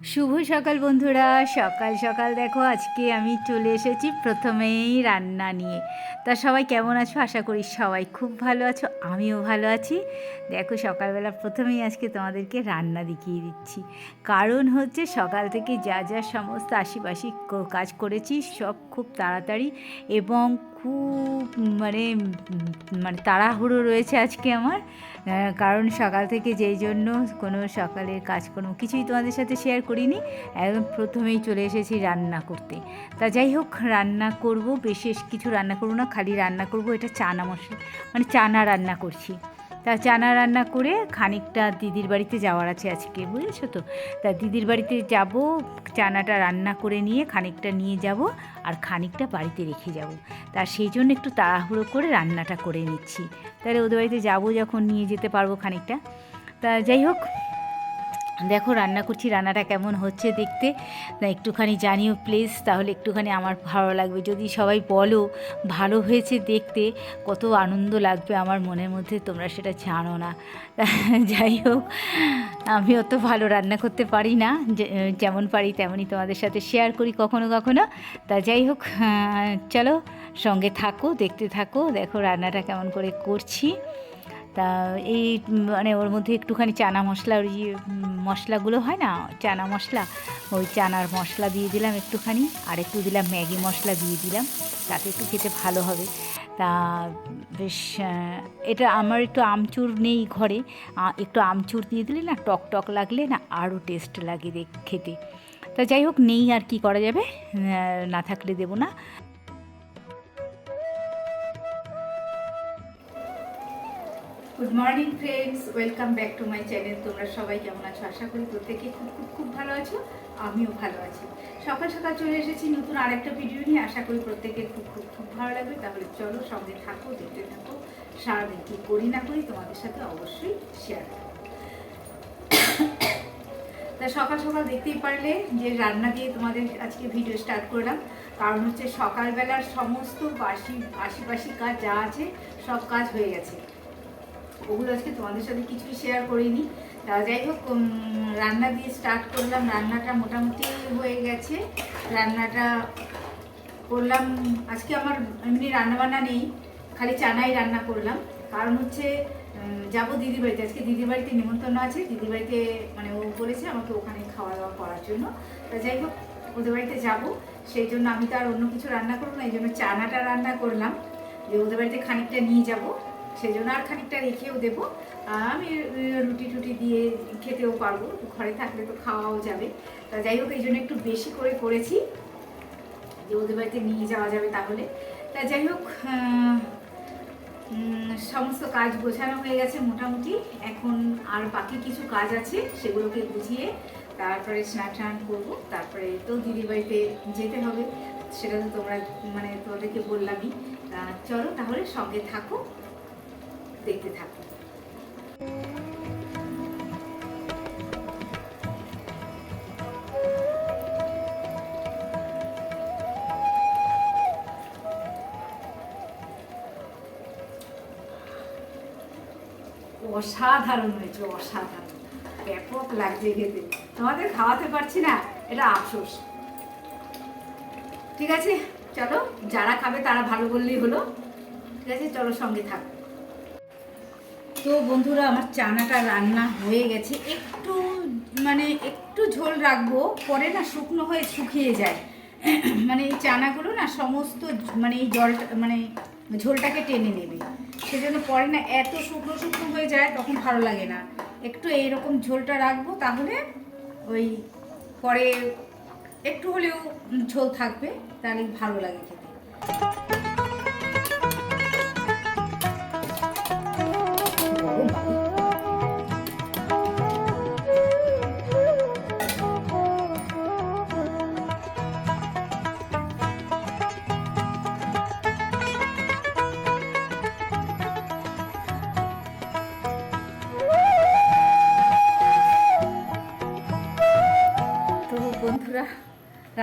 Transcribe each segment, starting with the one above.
শুভ সকাল বন্ধুরা, সকাল সকাল দেখো, আজকে আমি চলে এসেছি প্রথমেই রান্না নিয়ে। তা সবাই কেমন আছো? আশা করি সবাই খুব ভালো আছো, আমিও ভালো আছি। দেখো, সকালবেলা প্রথমেই আজকে তোমাদেরকে রান্না দেখিয়ে দিচ্ছি। কারণ হচ্ছে সকাল থেকে যা যা সমস্ত আশিপাশি কাজ করেছি, সব খুব তাড়াতাড়ি এবং খুব মানে মানে তাড়াহুড়ো রয়েছে আজকে আমার। কারণ সকাল থেকে যেই জন্য কোনো সকালের কাজকর্ম কিছুই তোমাদের সাথে শেয়ার করিনি। একদম প্রথমেই চলে এসেছি রান্না করতে। তা যাই হোক, রান্না করব, বিশেষ কিছু রান্না করব না, খালি রান্না করব, এটা চানা মশলা মানে চানা রান্না করছি। তা চানা রান্না করে খানিকটা দিদির বাড়িতে যাওয়ার আছে আজকে, বুঝেছ তো? তা দিদির বাড়িতে যাব, চানাটা রান্না করে নিয়ে খানিকটা নিয়ে যাব আর খানিকটা বাড়িতে রেখে যাব। তা সেই জন্য একটু তাড়াহুড়ো করে রান্নাটা করে নিচ্ছি। তাহলে ওদের বাড়িতে যাব যখন, নিয়ে যেতে পারব খানিকটা। তা যাই হোক দেখো রান্না করছি রান্নাটা কেমন হচ্ছে দেখতে। একটুখানি জানিও প্লিজ তাহলে একটুখানি আমার ভালো লাগবে। যদি সবাই বলো, ভালো হয়েছে দেখতে, কত আনন্দ লাগবে আমার মনের মধ্যে, তোমরা সেটা জানো না। যাই হোক আমি অত ভালো রান্না করতে পারি না যেমন পারি তেমনই তোমাদের সাথে শেয়ার করি কখনো কখনো। তা যাই হোক চলো সঙ্গে থাকো, দেখতে থাকো, দেখো রান্নাটা কেমন করে করছি। তা এই মানে ওর মধ্যে একটুখানি চানা মশলা, ওই মশলাগুলো হয় না, চানা মশলা, ওই চানার মশলা দিয়ে দিলাম একটুখানি, আর একটু দিলাম ম্যাগি মশলা দিয়ে দিলাম, তাতে একটু খেতে ভালো হবে। তা বেশ এটা আমার একটু আমচুর নেই ঘরে একটু আমচুর দিয়ে দিলে না টক টক লাগলে না আরও টেস্ট লাগে খেতে। তা যাই হোক, নেই আর কি করা যাবে না থাকলে দেবো না। Good morning friends welcome back to my channel তোমরা সবাই কেমন আছো? আশা করি প্রত্যেকে খুব খুব খুব ভালো আছো। আমিও ভালো আছি। সকাল সকাল চলে এসেছি নতুন আরেকটা ভিডিও নিয়ে। আশা করি প্রত্যেকের খুব খুব খুব ভালো লাগবে। তাহলে চলো সঙ্গে থাকো, দেখতে থাকো। সারাদিন কী করি না করি তোমাদের সাথে অবশ্যই শেয়ার করব। তা সকাল সকাল দেখতেই পারলে যে রান্না দিয়ে তোমাদের আজকে ভিডিও স্টার্ট করলাম। কারণ হচ্ছে সকালবেলার সমস্ত বাসি আশিপাশি কাজ যা আছে সব কাজ হয়ে গেছে। ওগুলো আজকে তোমাদের সাথে কিছুই শেয়ার করিনি। তা যাই হোক রান্না দিয়ে স্টার্ট করলাম। রান্নাটা মোটামুটি হয়ে গেছে। রান্নাটা করলাম। আজকে আমার এমনি রান্নাবান্না নেই, খালি চানাই রান্না করলাম। কারণ হচ্ছে যাব দিদির বাড়িতে। আজকে দিদির বাড়িতে নিমন্ত্রণ আছে। দিদির বাড়িতে মানে ও বলেছে আমাকে ওখানে খাওয়া দাওয়া করার জন্য। তা যাই হোক, ওদের বাড়িতে যাব। সেই জন্য আমি তো আর অন্য কিছু রান্না করব না। এই জন্য চানাটা রান্না করলাম। যে ওদের বাড়িতে খানিকটা নিয়ে যাব। সেই জন্য আর খানিকটা রেখেও দেবো। আমি রুটি টুটি দিয়ে খেতেও পারব, ঘরে থাকলে তো খাওয়াও যাবে। তা যাই হোক, এই জন্য একটু বেশি করে করেছি। যে ওদের বাড়িতে নিয়ে যাওয়া যাবে তাহলে। তা যাই হোক সমস্ত কাজ গোছানো হয়ে গেছে মোটামুটি। এখন আর বাকি কিছু কাজ আছে, সেগুলোকে বুঝিয়ে তারপরে স্নান টান করব। তারপরে তো দিদির বাড়িতে যেতে হবে, সেটা তো তোমরা মানে তোমাদেরকে বললামই। চলো তাহলে সঙ্গে থাকো। দেখতে থাকো অসাধারণ হয়েছে, অসাধারণ। ব্যাপক লাগছে খেতে। তোমাদের খাওয়াতে পারছি না, এটা আফসোস। ঠিক আছে? চলো, যারা খাবে তারা ভালো বললেই হলো। ঠিক আছে? চলো সঙ্গে থাকো। তো বন্ধুরা, আমার চানাটা রান্না হয়ে গেছে। একটু মানে একটু ঝোল রাখব, পরে না শুকনো হয়ে শুকিয়ে যায়। মানে এই চানাগুলো না সমস্ত মানে এই জলটা মানে ঝোলটাকে টেনে নেবে। সেজন্য পরে না এত শুকনো শুকনো হয়ে যায়, তখন ভালো লাগে না। একটু এইরকম ঝোলটা রাখব, তাহলে ওই পরে একটু হলেও ঝোল থাকবে, তাহলে ভালো লাগে খেতে।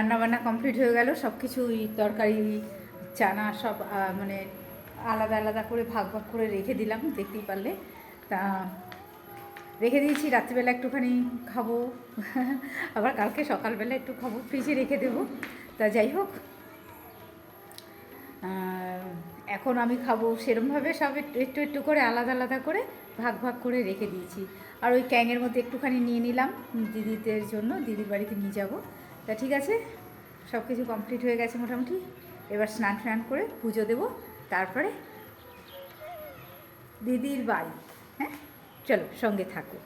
রান্না বান্না কমপ্লিট হয়ে গেল সব কিছুই তরকারি, চানা সব মানে আলাদা আলাদা করে ভাগ ভাগ করে রেখে দিলাম, দেখতেই পারলে। তা রেখে দিয়েছি, রাত্রিবেলা একটুখানি খাব। আবার কালকে সকালবেলা একটু খাব ফ্রিজে রেখে দেবো। তা যাই হোক। এখন আমি খাব সেরমভাবে সব একটু একটু করে আলাদা আলাদা করে ভাগ ভাগ করে রেখে দিয়েছি। আর ওই ক্যাংয়ের মধ্যে একটুখানি নিয়ে নিলাম, দিদিদের জন্য, দিদির বাড়িতে নিয়ে যাব। তা ঠিক আছে? সব কিছু কমপ্লিট হয়ে গেছে মোটামুটি। এবার স্নান টান করে পুজো দেব। তারপরে দিদির বাড়ি। হ্যাঁ? চলো সঙ্গে থাকো।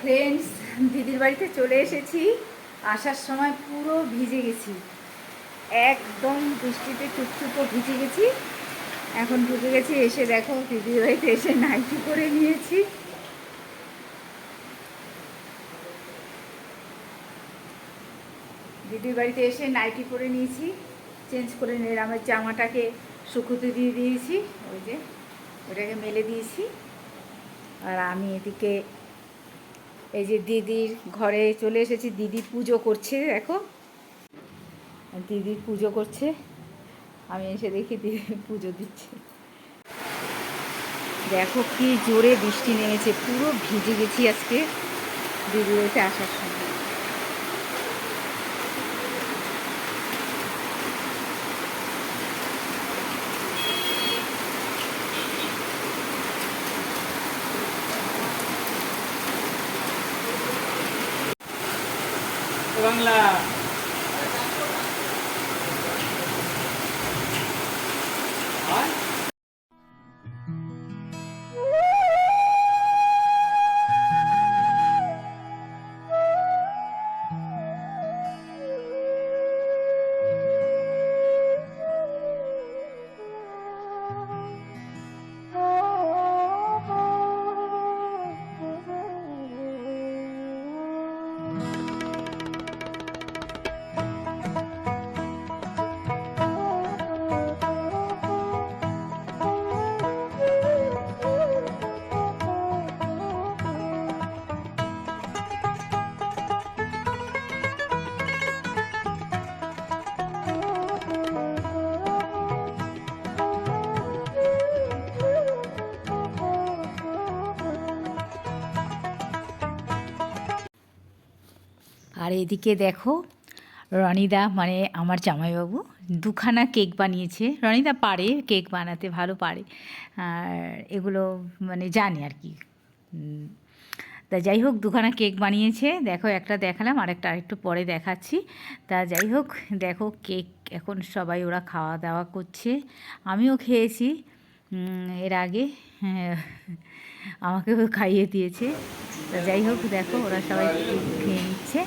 ফ্রেন্ডস দিদির বাড়িতে চলে এসেছি। আসার সময় পুরো ভিজে গেছি। একদম বৃষ্টিতে টুকটুকো ভিজে গেছি। এখন ঢুকে গেছি, এসে দেখো দিদির বাড়িতে এসে নাইটি করে নিয়েছি। দিদির বাড়িতে এসে নাইটি পরে নিয়েছি। চেঞ্জ করে নিয়ে আমার জামাটাকে শুকোতে দিয়ে দিয়েছি। ওই যে ওটাকে মেলে দিয়েছি। আর আমি এদিকে এই যে দিদির ঘরে চলে এসেছি, দিদি পুজো করছে, দেখো। দিদির পুজো করছে। আমি এসে দেখি দিদি পুজো দিচ্ছে। দেখো কি জোরে বৃষ্টি নেমেছে, পুরো ভিজে গেছি আজকে দিদি এসে আসার সময়। বাংলা আর এদিকে দেখো, রনিদা মানে আমার জামাইবাবু দুখানা কেক বানিয়েছে। রনিদা পারে কেক বানাতে, ভালো পারে। আর এগুলো মানে জানে আর কি। তা যাই হোক, দুখানা কেক বানিয়েছে। দেখো, একটা দেখালাম আর একটা আরেকটু পরে দেখাচ্ছি। তা যাই হোক, দেখো কেক এখন সবাই ওরা খাওয়া দাওয়া করছে। আমিও খেয়েছি। এর আগে হ্যাঁ, আমাকেও খাইয়ে দিয়েছে। তা যাই হোক দেখো ওরা সবাই খেয়ে নিচ্ছে।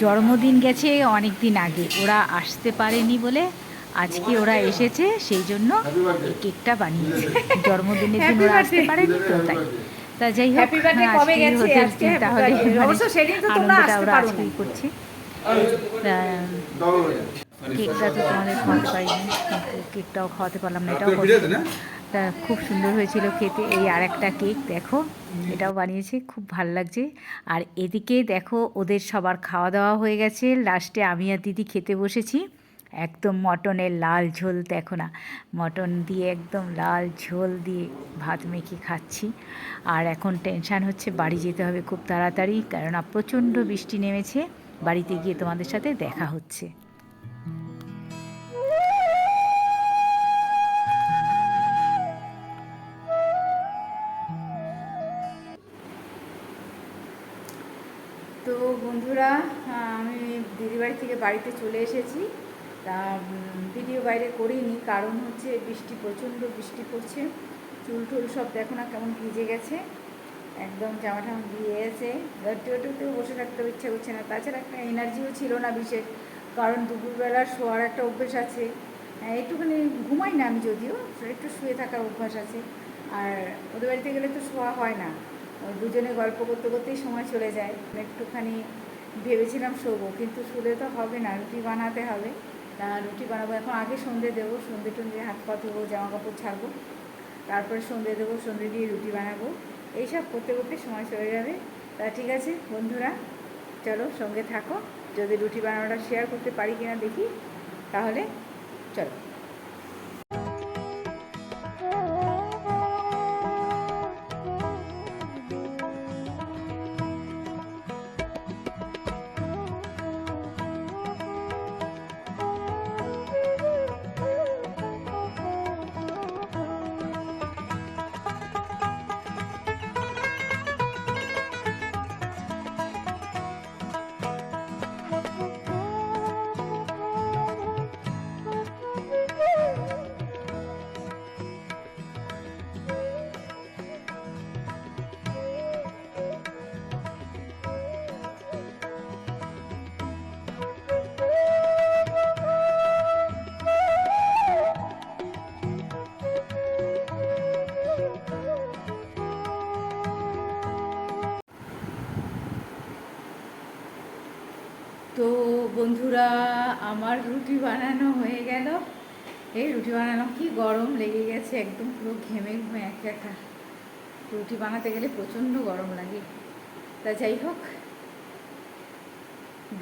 জন্মদিন গেছে অনেক দিন আগে। ওরা আসতে পারেনি বলে আজকে ওরা এসেছে সেই জন্য এই কেকটা বানিয়েছে। জন্মদিনের দিন ওরা আসতে পারেনি তো তাই। তা যাই হোক? ওদের আজকে তাহলে তোমরা আনন্দটা আসতে ওরা আজকেই করছে। কেকটা তো তোমাদের খাওয়াতে পারিনি কেকটাও খাওয়াতে পারলাম না এটাও তা খুব সুন্দর হয়েছিল খেতে এই আর একটা কেক দেখো এটাও বানিয়েছে খুব ভালো লাগছে। আর এদিকে দেখো ওদের সবার খাওয়া দাওয়া হয়ে গেছে লাস্টে আমি আর দিদি খেতে বসেছি একদম মটনের লাল ঝোল দেখো না মটন দিয়ে একদম লাল ঝোল দিয়ে ভাত মেখে খাচ্ছি। আর এখন টেনশান হচ্ছে বাড়ি যেতে হবে খুব তাড়াতাড়ি কেননা প্রচণ্ড বৃষ্টি নেমেছে বাড়িতে গিয়ে তোমাদের সাথে দেখা হচ্ছে। দিদিবাড়ি থেকে বাড়িতে চলে এসেছি। তা ভিডিও বাইরে করিনি কারণ হচ্ছে বৃষ্টি প্রচণ্ড বৃষ্টি পড়ছে। চুল টুল সব দেখো না কেমন ভিজে গেছে। একদম জামা টামা দিয়ে গাড়িতে গাড়িতেও বসে থাকতে ইচ্ছা করছে না। তাছাড়া একটা এনার্জিও ছিল না বিশেষ কারণ দুপুরবেলা শোয়ার একটা অভ্যেস আছে। হ্যাঁ, একটুখানি ঘুমাই না আমি যদিও একটু শুয়ে থাকার অভ্যাস আছে। আর ওদের বাড়িতে গেলে তো শোয়া হয় না। দুজনে গল্প করতে করতেই সময় চলে যায়। একটুখানি ভেবেছিলাম শোবো, কিন্তু শুলে তো হবে না, রুটি বানাতে হবে। তা রুটি বানাবো, এখন আগে সন্ধে দেবো, সন্ধে টন্ধে হাত পা ধোবো জামা কাপড় ছাড়বো। তারপরে সন্ধে দেবো, সন্ধে দিয়ে রুটি বানাবো। এইসব করতে করতে সময় চলে যাবে। তা ঠিক আছে বন্ধুরা, চলো সঙ্গে থাকো। যদি রুটি বানানোটা শেয়ার করতে পারি কিনা দেখি, তাহলে চলো। বন্ধুরা, আমার রুটি বানানো হয়ে গেল। এই রুটি বানানো কি গরম লেগে গেছে, একদম পুরো ঘেমে ঘুমে এক একা রুটি বানাতে গেলে প্রচণ্ড গরম লাগে। তা যাই হোক,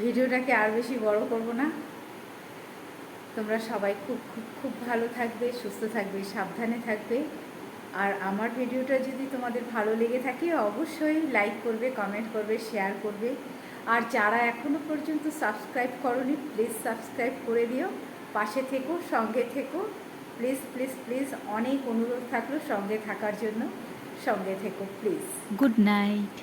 ভিডিওটাকে আর বেশি বড় করব না। তোমরা সবাই খুব খুব খুব ভালো থাকবে, সুস্থ থাকবে, সাবধানে থাকবে। আর আমার ভিডিওটা যদি তোমাদের ভালো লেগে থাকে, অবশ্যই লাইক করবে কমেন্ট করবে শেয়ার করবে। আর যারা এখনও পর্যন্ত সাবস্ক্রাইব করনি প্লিজ সাবস্ক্রাইব করে দিও। পাশে থেকো, সঙ্গে থেকো। প্লিজ প্লিজ প্লিজ অনেক অনুরোধ থাকল সঙ্গে থাকার জন্য। সঙ্গে থেকো প্লিজ গুড নাইট